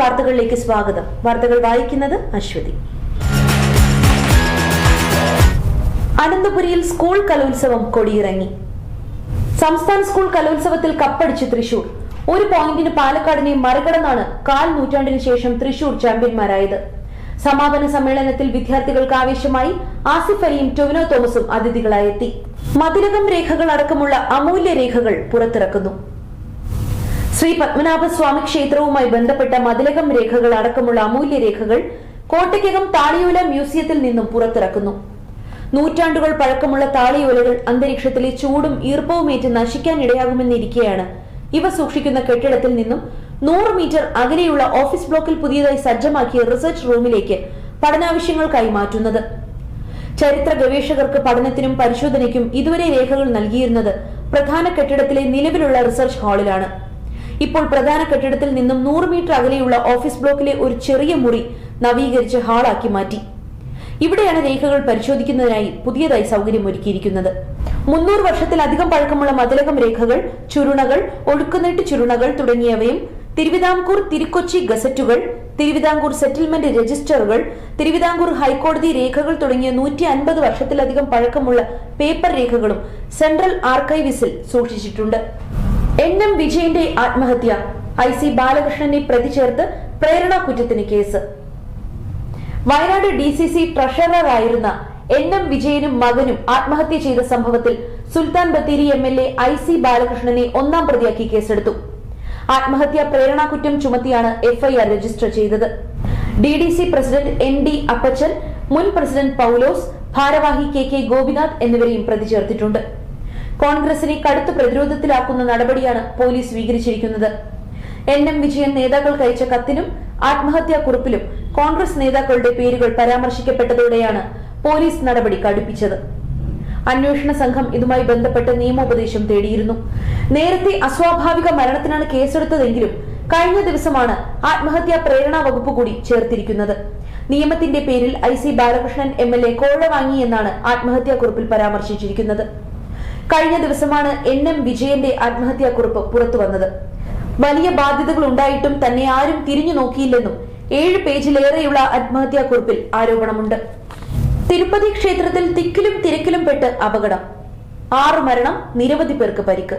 വാർത്തകളിലേക്ക് സ്വാഗതം. വാർത്തകൾ വായിക്കുന്നത് അശ്വതി. അനന്തപുരിയിൽ സ്കൂൾ കലോത്സവം കൊടിയിറങ്ങി. സംസ്ഥാന സ്കൂൾ കലോത്സവത്തിൽ കപ്പടിച്ച് തൃശൂർ. ഒരു പോയിന്റിന് പാലക്കാടിനെ മറികടന്നാണ് കാൽ നൂറ്റാണ്ടിന് ശേഷം തൃശൂർ ചാമ്പ്യന്മാരായത്. സമാപന സമ്മേളനത്തിൽ വിദ്യാർത്ഥികൾക്ക് ആവേശമായി ആസിഫ് അലിയും ടൊവിനോ തോമസും അതിഥികളായെത്തി മതിലകം രേഖകൾ അടക്കമുള്ള അമൂല്യ രേഖകൾ പുറത്തിറക്കുന്നു. ശ്രീ പത്മനാഭ സ്വാമി ക്ഷേത്രവുമായി ബന്ധപ്പെട്ട മതിലകം രേഖകൾ അടക്കമുള്ള അമൂല്യ രേഖകൾ കോട്ടയ്ക്കകം താളിയോല മ്യൂസിയത്തിൽ നിന്നും പുറത്തിറക്കുന്നു. നൂറ്റാണ്ടുകൾ പഴക്കമുള്ള താളിയോലകൾ അന്തരീക്ഷത്തിലെ ചൂടും ഈർപ്പവുമേറ്റ് നശിക്കാൻ ഇടയാകുമെന്നിരിക്കെയാണ് ഇവ സൂക്ഷിക്കുന്ന കെട്ടിടത്തിൽ നിന്നും നൂറ് മീറ്റർ അകലെയുള്ള ഓഫീസ് ബ്ലോക്കിൽ പുതിയതായി സജ്ജമാക്കിയ റിസർച്ച് റൂമിലേക്ക് പഠനാവശ്യങ്ങൾക്കായി മാറ്റുന്നത്. ചരിത്ര ഗവേഷകർക്ക് പഠനത്തിനും പരിശോധനയ്ക്കും ഇതുവരെ രേഖകൾ നൽകിയിരുന്നത് പ്രധാന കെട്ടിടത്തിലെ നിലവിലുള്ള റിസർച്ച് ഹാളിലാണ്. ഇപ്പോൾ പ്രധാന കെട്ടിടത്തിൽ നിന്നും നൂറ് മീറ്റർ അകലെയുള്ള ഓഫീസ് ബ്ലോക്കിലെ ഒരു ചെറിയ മുറി നവീകരിച്ച് ഹാളാക്കി മാറ്റി. ഇവിടെയാണ് രേഖകൾ പരിശോധിക്കുന്നതിനായി പുതിയതായി സൗകര്യമൊരുക്കിയിരിക്കുന്നത്. മുന്നൂറ് വർഷത്തിലധികം പഴക്കമുള്ള മതിലകം രേഖകൾ ചുരുണകൾ ഒഴുക്കുനീട്ട് ചുരുണകൾ തുടങ്ങിയവയും തിരുവിതാംകൂർ തിരുക്കൊച്ചി ഗസറ്റുകൾ തിരുവിതാംകൂർ സെറ്റിൽമെന്റ് രജിസ്റ്ററുകൾ തിരുവിതാംകൂർ ഹൈക്കോടതി രേഖകൾ തുടങ്ങിയ നൂറ്റി അൻപത് വർഷത്തിലധികം പഴക്കമുള്ള പേപ്പർ രേഖകളും സെൻട്രൽ ആർക്കൈവിസിൽ സൂക്ഷിച്ചിട്ടുണ്ട്. എൻ എം വിജയന്റെ ആത്മഹത്യ. ഐ സി ബാലകൃഷ്ണനെ പ്രതി ചേർത്ത് പ്രേരണാ കുറ്റത്തിന് case. Wayanad D C C ട്രഷററായിരുന്ന എൻ എം വിജയനും മകനും ആത്മഹത്യ ചെയ്ത സംഭവത്തിൽ Sultan Bathery M L A I C ബാലകൃഷ്ണനെ ഒന്നാം പ്രതിയാക്കി കേസെടുത്തു. ആത്മഹത്യാ പ്രേരണാകുറ്റം ചുമത്തിയാണ് എഫ്ഐആർ രജിസ്റ്റർ ചെയ്തത്. D D C president N D Appachan മുൻ പ്രസിഡന്റ് പൌലോസ് ഭാരവാഹി കെ കെ ഗോപിനാഥ് എന്നിവരെയും പ്രതി ചേർത്തിട്ടുണ്ട് കോൺഗ്രസിനെ കടുത്ത പ്രതിരോധത്തിലാക്കുന്ന നടപടിയാണ് പോലീസ് സ്വീകരിച്ചിരിക്കുന്നത്. എൻ എം വിജയൻ നേതാക്കൾക്ക് അയച്ച കത്തിലും ആത്മഹത്യാ കുറിപ്പിലും കോൺഗ്രസ് നേതാക്കളുടെ പേരുകൾ പരാമർശിക്കപ്പെട്ടതോടെയാണ് പോലീസ് നടപടി കടുപ്പിച്ചത്. അന്വേഷണ സംഘം ഇതുമായി ബന്ധപ്പെട്ട് നിയമോപദേശം തേടിയിരുന്നു. നേരത്തെ അസ്വാഭാവിക മരണത്തിനാണ് കേസെടുത്തതെങ്കിലും കഴിഞ്ഞ ദിവസമാണ് ആത്മഹത്യാ പ്രേരണാ വകുപ്പ് കൂടി ചേർത്തിരിക്കുന്നത്. നിയമത്തിന്റെ പേരിൽ I C Balakrishnan M L A കോഴ വാങ്ങി എന്നാണ് ആത്മഹത്യാക്കുറിപ്പിൽ പരാമർശിച്ചിരിക്കുന്നത്. കഴിഞ്ഞ ദിവസമാണ് എൻ എം വിജയന്റെ ആത്മഹത്യാക്കുറിപ്പ് പുറത്തുവന്നത് വലിയ ബാധ്യതകൾ ഉണ്ടായിട്ടും തന്നെ ആരും തിരിഞ്ഞു നോക്കിയില്ലെന്നും ഏഴ് പേജിലേറെയുള്ള ആത്മഹത്യാക്കുറിപ്പിൽ ആരോപണമുണ്ട്. തിരുപ്പതി ക്ഷേത്രത്തിൽ തിക്കിലും തിരക്കിലും പെട്ട് അപകടം. ആറ് മരണം നിരവധി പേർക്ക് പരിക്ക്.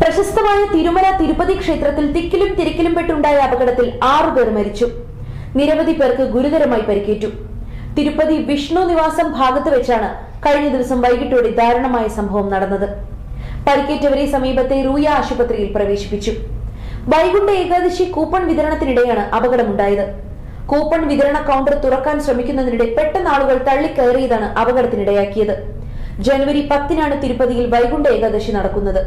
പ്രശസ്തമായ തിരുമല തിരുപ്പതി ക്ഷേത്രത്തിൽ തിക്കിലും തിരക്കിലും പെട്ടുണ്ടായ അപകടത്തിൽ ആറു പേർ മരിച്ചു. നിരവധി പേർക്ക് ഗുരുതരമായി പരിക്കേറ്റു. തിരുപ്പതി വിഷ്ണു നിവാസം ഭാഗത്ത് വെച്ചാണ് കഴിഞ്ഞ ദിവസം വൈകിട്ടോടെ ദാരുണമായ സംഭവം നടന്നത്. പരിക്കേറ്റവരെ സമീപത്തെ റൂയ ആശുപത്രിയിൽ പ്രവേശിപ്പിച്ചു. വൈകുണ്ഠ ഏകാദശി കൂപ്പൺ വിതരണത്തിനിടെയാണ് അപകടമുണ്ടായത്. കൂപ്പൺ വിതരണ കൗണ്ടർ തുറക്കാൻ ശ്രമിക്കുന്നതിനിടെ പെട്ടെന്ന് ആളുകൾ തള്ളിക്കയറിയതാണ് അപകടത്തിനിടയാക്കിയത്. ജനുവരി പത്തിനാണ് തിരുപ്പതിയിൽ വൈകുണ്ഠ ഏകാദശി നടക്കുന്നത്.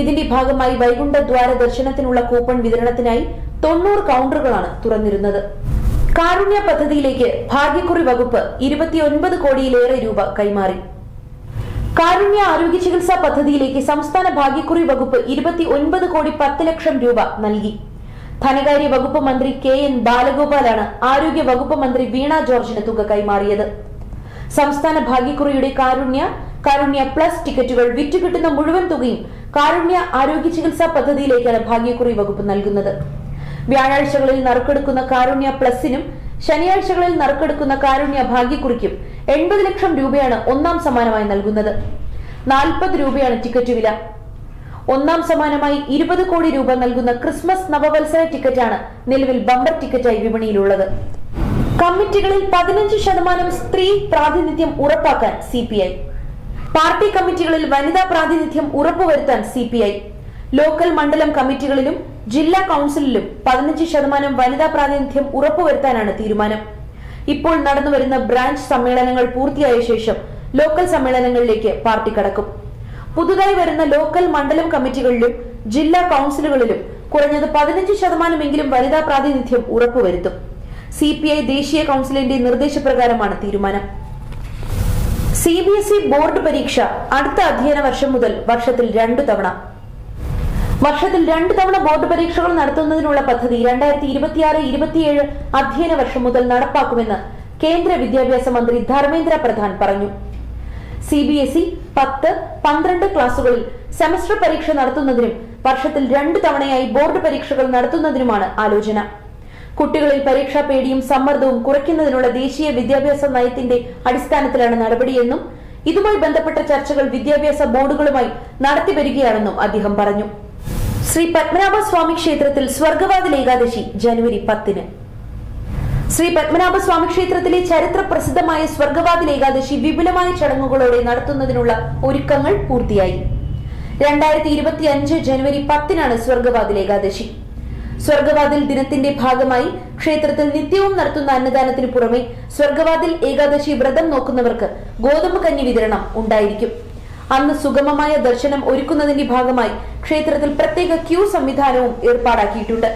ഇതിന്റെ ഭാഗമായി വൈകുണ്ഠ ദ്വാര ദർശനത്തിനുള്ള കൂപ്പൺ വിതരണത്തിനായി തൊണ്ണൂറ് കൗണ്ടറുകളാണ് തുറന്നിരുന്നത്. കാരുണ്യ പദ്ധതിയിലേക്ക് ഭാഗ്യക്കുറി വകുപ്പ് ഇരുപത്തിയൊൻപത് കോടിയിലേറെ രൂപ കൈമാറി. കാരുണ്യ ആരോഗ്യ ചികിത്സാ പദ്ധതിയിലേക്ക് സംസ്ഥാന ഭാഗ്യക്കുറി വകുപ്പ് ഇരുപത്തി ഒൻപത് കോടി പത്ത് ലക്ഷം രൂപ നൽകി. ധനകാര്യ വകുപ്പ് മന്ത്രി കെ എൻ ബാലഗോപാലാണ് ആരോഗ്യ വകുപ്പ് മന്ത്രി വീണ ജോർജിന് തുക കൈമാറിയത്. സംസ്ഥാന ഭാഗ്യക്കുറിയുടെ കാരുണ്യ കാരുണ്യ പ്ലസ് ടിക്കറ്റുകൾ വിറ്റുകിട്ടുന്ന മുഴുവൻ തുകയും കാരുണ്യ ആരോഗ്യ ചികിത്സാ പദ്ധതിയിലേക്കാണ് ഭാഗ്യക്കുറി വകുപ്പ് നൽകുന്നത്. വ്യാഴാഴ്ചകളിൽ നറുക്കെടുക്കുന്ന കാരുണ്യ പ്ലസിനും ശനിയാഴ്ചകളിൽ നറുക്കെടുക്കുന്ന കാരുണ്യ ഭാഗ്യക്കുറിക്കും എൺപത് ലക്ഷം രൂപയാണ് ഒന്നാം സമ്മാനമായി നൽകുന്നത്. നാൽപ്പത് രൂപയാണ് ടിക്കറ്റ് വില. ഒന്നാം സമ്മാനമായി ഇരുപത് കോടി രൂപ നൽകുന്ന ക്രിസ്മസ് നവവത്സര ടിക്കറ്റാണ് നിലവിൽ ബമ്പർ ടിക്കറ്റായി വിപണിയിലുള്ളത്. കമ്മിറ്റികളിൽ പതിനഞ്ച് ശതമാനം സ്ത്രീ പ്രാതിനിധ്യം ഉറപ്പാക്കാൻ സി പി ഐ. പാർട്ടി കമ്മിറ്റികളിൽ വനിതാ പ്രാതിനിധ്യം ഉറപ്പുവരുത്താൻ സി പി ഐ. ലോക്കൽ മണ്ഡലം കമ്മിറ്റികളിലും ജില്ലാ കൌൺസിലിലും പതിനഞ്ച് ശതമാനം വനിതാ പ്രാതിനിധ്യം ഉറപ്പുവരുത്താനാണ് തീരുമാനം. ഇപ്പോൾ നടന്നുവരുന്ന ബ്രാഞ്ച് സമ്മേളനങ്ങൾ പൂർത്തിയായ ശേഷം ലോക്കൽ സമ്മേളനങ്ങളിലേക്ക് പാർട്ടി കടക്കും. പുതുതായി വരുന്ന ലോക്കൽ മണ്ഡലം കമ്മിറ്റികളിലും ജില്ലാ കൌൺസിലുകളിലും കുറഞ്ഞത് പതിനഞ്ച് ശതമാനമെങ്കിലും വനിതാ പ്രാതിനിധ്യം ഉറപ്പുവരുത്തും. സി പി ഐ ദേശീയ കൌൺസിലിന്റെ നിർദ്ദേശപ്രകാരമാണ് തീരുമാനം. C B S E board പരീക്ഷ അടുത്ത അധ്യയന വർഷം മുതൽ വർഷത്തിൽ രണ്ടു തവണ. വർഷത്തിൽ രണ്ടു തവണ ബോർഡ് പരീക്ഷകൾ നടത്തുന്നതിനുള്ള പദ്ധതി രണ്ടായിരത്തി ഇരുപത്തിയാറ് ഇരുപത്തിയേഴ് അധ്യയന വർഷം മുതൽ നടപ്പാക്കുമെന്ന് കേന്ദ്ര വിദ്യാഭ്യാസ മന്ത്രി ധർമ്മേന്ദ്ര പ്രധാൻ പറഞ്ഞു. സി ബി എസ് ഇ പത്ത് പന്ത്രണ്ട് ക്ലാസുകളിൽ സെമസ്റ്റർ പരീക്ഷ നടത്തുന്നതിനും വർഷത്തിൽ രണ്ടു തവണയായി ബോർഡ് പരീക്ഷകൾ നടത്തുന്നതിനുമാണ് ആലോചന. കുട്ടികളിൽ പരീക്ഷാ പേടിയും സമ്മർദ്ദവും കുറയ്ക്കുന്നതിനുള്ള ദേശീയ വിദ്യാഭ്യാസ നയത്തിന്റെ അടിസ്ഥാനത്തിലാണ് നടപടിയെന്നും ഇതുമായി ബന്ധപ്പെട്ട ചർച്ചകൾ വിദ്യാഭ്യാസ ബോർഡുകളുമായി നടത്തിവരികയാണെന്നും അദ്ദേഹം പറഞ്ഞു. ശ്രീ പത്മനാഭ സ്വാമി ക്ഷേത്രത്തിൽ സ്വർഗവാതിൽ ഏകാദശി ജനുവരി പത്തിന്. ശ്രീ പത്മനാഭ സ്വാമി ക്ഷേത്രത്തിലെ ചരിത്ര പ്രസിദ്ധമായ സ്വർഗവാതിൽ ഏകാദശി വിപുലമായ ചടങ്ങുകളോടെ നടത്തുന്നതിനുള്ള ഒരുക്കങ്ങൾ പൂർത്തിയായി. രണ്ടായിരത്തി ഇരുപത്തി അഞ്ച് ജനുവരി പത്തിനാണ് സ്വർഗവാതിൽ ഏകാദശി. സ്വർഗവാതിൽ ദിനത്തിന്റെ ഭാഗമായി ക്ഷേത്രത്തിൽ നിത്യവും നടത്തുന്ന അന്നദാനത്തിന് പുറമെ സ്വർഗവാതിൽ ഏകാദശി വ്രതം നോക്കുന്നവർക്ക് ഗോതമ്പ് കഞ്ഞി വിതരണം ഉണ്ടായിരിക്കും. അന്ന് സുഗമമായ ദർശനം ഒരുക്കുന്നതിന്റെ ഭാഗമായി ക്ഷേത്രത്തിൽ പ്രത്യേക ക്യൂ സംവിധാനവും ഏർപ്പാടാക്കിയിട്ടുണ്ട്.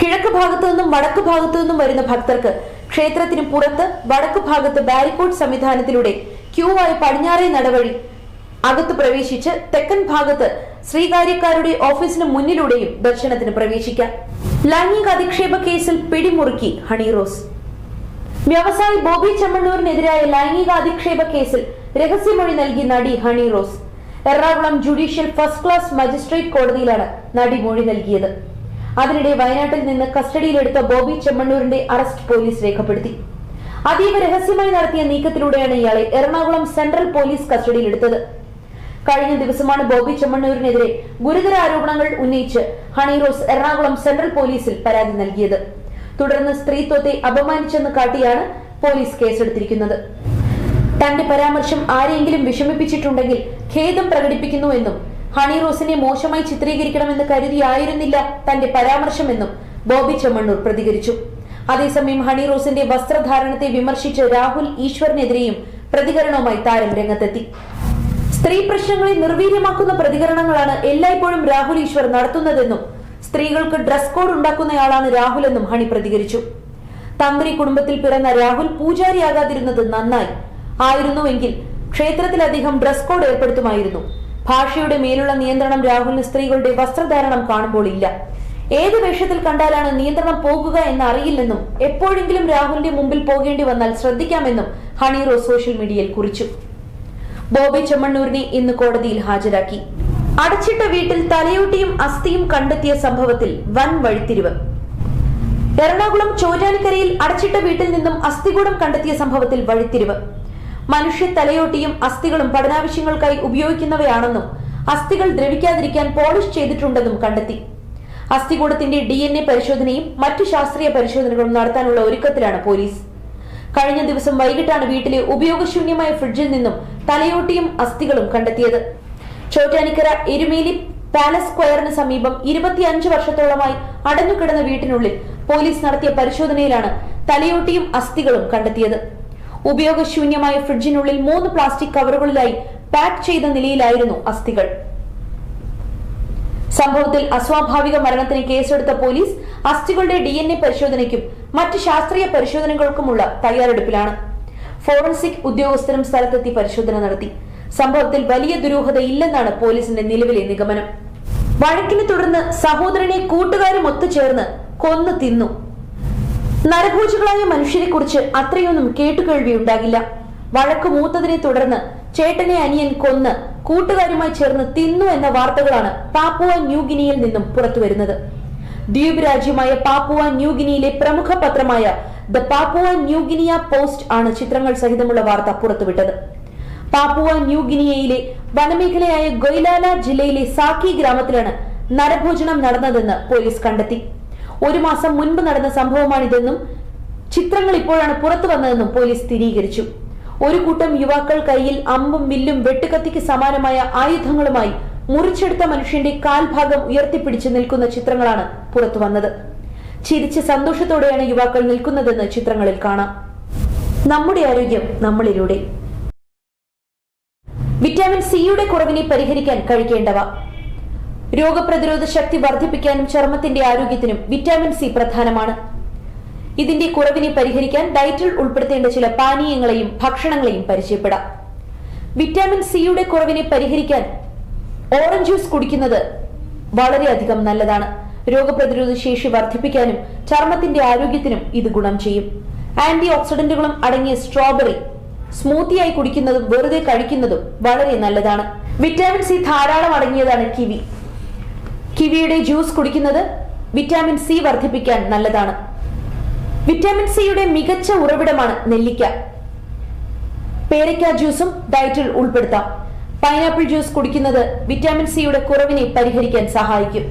കിഴക്ക് ഭാഗത്തു നിന്നും വടക്ക് ഭാഗത്തു നിന്നും വരുന്ന ഭക്തർക്ക് ക്ഷേത്രത്തിന് പുറത്ത് വടക്ക് ഭാഗത്ത് ബാരിക്കോഡ് സംവിധാനത്തിലൂടെ ക്യൂവായി പടിഞ്ഞാറേ നടവഴി അകത്ത് പ്രവേശിച്ച് തെക്കൻ ഭാഗത്ത് ശ്രീകാര്യക്കാരുടെ ഓഫീസിന് മുന്നിലൂടെയും ദർശനത്തിന് പ്രവേശിക്കാം. ലൈംഗിക അധിക്ഷേപ കേസിൽ പിടിമുറുക്കി ഹണി റോസ്. വ്യവസായി ബോബി ചമ്മണ്ണൂരിനെതിരായ ലൈംഗിക അധിക്ഷേപ കേസിൽ രഹസ്യമൊഴി നൽകി നടി Honey Rose. Ernakulam judicial first class magistrate കോടതിയിലാണ് നടി മൊഴി നൽകിയത്. അതിനിടെ വയനാട്ടിൽ നിന്ന് കസ്റ്റഡിയിലെടുത്ത ബോബി ചെമ്മണ്ണൂരിന്റെ അറസ്റ്റ് പോലീസ് രേഖപ്പെടുത്തി. അതീവ രഹസ്യമായി നടത്തിയ നീക്കത്തിലൂടെയാണ് ഇയാളെ എറണാകുളം സെൻട്രൽ പോലീസ് കസ്റ്റഡിയിലെടുത്തത്. കഴിഞ്ഞ ദിവസമാണ് ബോബി ചെമ്മണ്ണൂരിനെതിരെ ഗുരുതര ആരോപണങ്ങൾ ഉന്നയിച്ച് ഹണി റോസ് എറണാകുളം സെൻട്രൽ പോലീസിൽ പരാതി നൽകിയത്. തുടർന്ന് സ്ത്രീത്വത്തെ അപമാനിച്ചെന്ന് കാട്ടിയാണ് പോലീസ് കേസെടുത്തിരിക്കുന്നത്. തന്റെ പരാമർശം ആരെയെങ്കിലും വിഷമിപ്പിച്ചിട്ടുണ്ടെങ്കിൽ ഖേദം പ്രകടിപ്പിക്കുന്നുവെന്നും ഹണി റോസിനെ മോശമായി ചിത്രീകരിക്കണമെന്ന് കരുതിയായിരുന്നില്ല തന്റെ പരാമർശമെന്നും ബോബി ചെമ്മണ്ണൂർ പ്രതികരിച്ചു. അതേസമയം ഹണി റോസിന്റെ വസ്ത്രധാരണത്തെ വിമർശിച്ച രാഹുൽ ഈശ്വറിനെതിരെയും പ്രതികരണവുമായി താരം രംഗത്തെത്തി. സ്ത്രീ പ്രശ്നങ്ങളെ നിർവീര്യമാക്കുന്ന പ്രതികരണങ്ങളാണ് എല്ലായ്പ്പോഴും രാഹുൽ ഈശ്വർ നടത്തുന്നതെന്നും സ്ത്രീകൾക്ക് ഡ്രസ് കോഡ് ഉണ്ടാക്കുന്നയാളാണ് രാഹുൽ എന്നും ഹണി പ്രതികരിച്ചു. തന്ത്രി കുടുംബത്തിൽ പിറന്ന രാഹുൽ പൂജാരിയാകാതിരുന്നത് നന്നായി. ആയിരുന്നുവെങ്കിൽ ക്ഷേത്രത്തിൽ അദ്ദേഹം ഡ്രസ് കോഡ് ഏർപ്പെടുത്തുമായിരുന്നു. ഭാഷയുടെ മേലുള്ള നിയന്ത്രണം രാഹുലിന് സ്ത്രീകളുടെ വസ്ത്രധാരണം കാണുമ്പോൾ ഇല്ല. ഏത് വേഷത്തിൽ കണ്ടാലാണ് നിയന്ത്രണം പോകുക എന്ന് അറിയില്ലെന്നും എപ്പോഴെങ്കിലും രാഹുലിന്റെ മുമ്പിൽ പോകേണ്ടി വന്നാൽ ശ്രദ്ധിക്കാമെന്നും ഹണീറോ സോഷ്യൽ മീഡിയയിൽ കുറിച്ചു. ബോബി ചെമ്മണ്ണൂരിനെ ഇന്ന് കോടതിയിൽ ഹാജരാക്കി. അടച്ചിട്ട വീട്ടിൽ തലയോട്ടിയും അസ്ഥിയും കണ്ടെത്തിയ സംഭവത്തിൽ വൻ വഴിത്തിരിവ്. എറണാകുളം ചോറ്റാനിക്കരയിൽ അടച്ചിട്ട വീട്ടിൽ നിന്നും അസ്ഥികൂടം കണ്ടെത്തിയ സംഭവത്തിൽ വഴിത്തിരിവ്. മനുഷ്യ തലയോട്ടിയും അസ്ഥികളും പഠനാവശ്യങ്ങൾക്കായി ഉപയോഗിക്കുന്നവയാണെന്നും അസ്ഥികൾ ദ്രവിക്കാതിരിക്കാൻ പോളിഷ് ചെയ്തിട്ടുണ്ടെന്നും കണ്ടെത്തി. അസ്ഥികൂടത്തിന്റെ ഡി എൻ എ പരിശോധനയും മറ്റു ശാസ്ത്രീയ പരിശോധനകളും നടത്താനുള്ള ഒരുക്കത്തിലാണ് പോലീസ്. കഴിഞ്ഞ ദിവസം വൈകിട്ടാണ് വീട്ടിലെ ഉപയോഗശൂന്യമായ ഫ്രിഡ്ജിൽ നിന്നും തലയോട്ടിയും അസ്ഥികളും കണ്ടെത്തിയത്. ചോറ്റാനിക്കര എരുമേലി പാലസ് സ്ക്വയറിന് സമീപം ഇരുപത്തിയഞ്ച് വർഷത്തോളമായി അടഞ്ഞുകിടന്ന വീട്ടിനുള്ളിൽ പോലീസ് നടത്തിയ പരിശോധനയിലാണ് തലയോട്ടിയും അസ്ഥികളും കണ്ടെത്തിയത്. ഉപയോഗശൂന്യമായ ഫ്രിഡ്ജിനുള്ളിൽ മൂന്ന് പ്ലാസ്റ്റിക് കവറുകളിലായി പാക്ക് ചെയ്ത നിലയിലായിരുന്നു അസ്ഥികൾ. സംഭവത്തിൽ അസ്വാഭാവിക മരണത്തിന് കേസെടുത്ത പോലീസ് അസ്ഥികളുടെ ഡി എൻ എ പരിശോധനയ്ക്കും മറ്റ് ശാസ്ത്രീയ പരിശോധനകൾക്കുമുള്ള തയ്യാറെടുപ്പിലാണ്. ഫോറൻസിക് ഉദ്യോഗസ്ഥരും സ്ഥലത്തെത്തി പരിശോധന നടത്തി. സംഭവത്തിൽ വലിയ ദുരൂഹതയില്ലെന്നാണ് പോലീസിന്റെ നിലവിലെ നിഗമനം. വഴക്കിനെ തുടർന്ന് സഹോദരനെ കൂട്ടുകാരും ഒത്തുചേർന്ന് കൊന്നു തിന്നു. നരഭോജികളായ മനുഷ്യരെ കുറിച്ച് അത്രയൊന്നും കേട്ടുകേൾവി ഉണ്ടാകില്ല വഴക്കു മൂത്തതിനെ തുടർന്ന് ചേട്ടനെ അനിയൻ കൊന്ന് കൂട്ടുകാരുമായി ചേർന്ന് തിന്നു എന്ന വാർത്തകളാണ് പാപ്പുവ ന്യൂഗിനിയിൽ നിന്നും പുറത്തുവരുന്നത്. ദ്വീപ് രാജ്യമായ പാപ്പുവ ന്യൂഗിനിയിലെ പ്രമുഖ പത്രമായ the Papua New Guinea Post ആണ് ചിത്രങ്ങൾ സഹിതമുള്ള വാർത്ത പുറത്തുവിട്ടത്. പാപ്പുവ ന്യൂഗിനിയയിലെ വനമേഖലയായ ഗൊയ്ലാല ജില്ലയിലെ സാക്കി ഗ്രാമത്തിലാണ് നരഭോജനം നടന്നതെന്ന് പോലീസ് കണ്ടെത്തി. ഒരു മാസം മുൻപ് നടന്ന സംഭവമാണിതെന്നും ചിത്രങ്ങൾ ഇപ്പോഴാണ് പുറത്തു വന്നതെന്നും പോലീസ് സ്ഥിരീകരിച്ചു. ഒരു കൂട്ടം യുവാക്കൾ കയ്യിൽ അമ്പും വില്ലും വെട്ടുകത്തിക്ക് സമാനമായ ആയുധങ്ങളുമായി മുറിച്ചെടുത്ത മനുഷ്യന്റെ കാൽഭാഗം ഉയർത്തിപ്പിടിച്ച് നിൽക്കുന്ന ചിത്രങ്ങളാണ് പുറത്തു വന്നത്. ചിരിച്ച് സന്തോഷത്തോടെയാണ് യുവാക്കൾ നിൽക്കുന്നതെന്ന് ചിത്രങ്ങളിൽ കാണാം. നമ്മുടെ ആരോഗ്യം നമ്മളിലൂടെ. വിറ്റാമിൻ സിയുടെ കുറവിനെ പരിഹരിക്കാൻ കഴിക്കേണ്ടവ. രോഗപ്രതിരോധ ശക്തി വർദ്ധിപ്പിക്കാനും ചർമ്മത്തിന്റെ ആരോഗ്യത്തിനും വിറ്റാമിൻ സി പ്രധാനമാണ്. ഇതിന്റെ കുറവിനെ പരിഹരിക്കാൻ ഡയറ്റിൽ ഉൾപ്പെടുത്തേണ്ട ചില പാനീയങ്ങളെയും ഭക്ഷണങ്ങളെയും പരിചയപ്പെടാം. വിറ്റാമിൻ സിയുടെ കുറവിനെ പരിഹരിക്കാൻ ഓറഞ്ച് ജ്യൂസ് കുടിക്കുന്നത് വളരെയധികം നല്ലതാണ്. രോഗപ്രതിരോധ ശേഷി വർദ്ധിപ്പിക്കാനും ചർമ്മത്തിന്റെ ആരോഗ്യത്തിനും ഇത് ഗുണം ചെയ്യും. ആന്റി ഓക്സിഡന്റുകളും അടങ്ങിയ സ്ട്രോബെറി സ്മൂത്തിയായി കുടിക്കുന്നതും വെറുതെ കഴിക്കുന്നതും വളരെ നല്ലതാണ്. വിറ്റാമിൻ സി ധാരാളം അടങ്ങിയതാണ് കിവി. കിവിയുടെ ജ്യൂസ് കുടിക്കുന്നത് വിറ്റാമിൻ സി വർദ്ധിപ്പിക്കാൻ നല്ലതാണ്. വിറ്റാമിൻ സിയുടെ മികച്ച ഉറവിടമാണ് നെല്ലിക്ക. പേരയ്ക്ക ജ്യൂസും ഡയറ്റിൽ ഉൾപ്പെടുത്താം. പൈനാപ്പിൾ ജ്യൂസ് കുടിക്കുന്നത് വിറ്റാമിൻ സിയുടെ കുറവിനെ പരിഹരിക്കാൻ സഹായിക്കും.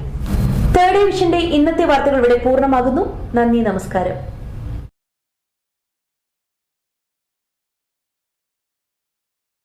തേർഡ് ഡിവിഷന്റെ ഇന്നത്തെ വാർത്തകൾ ഇവിടെ പൂർണമാകുന്നു. നന്ദി നമസ്കാരം.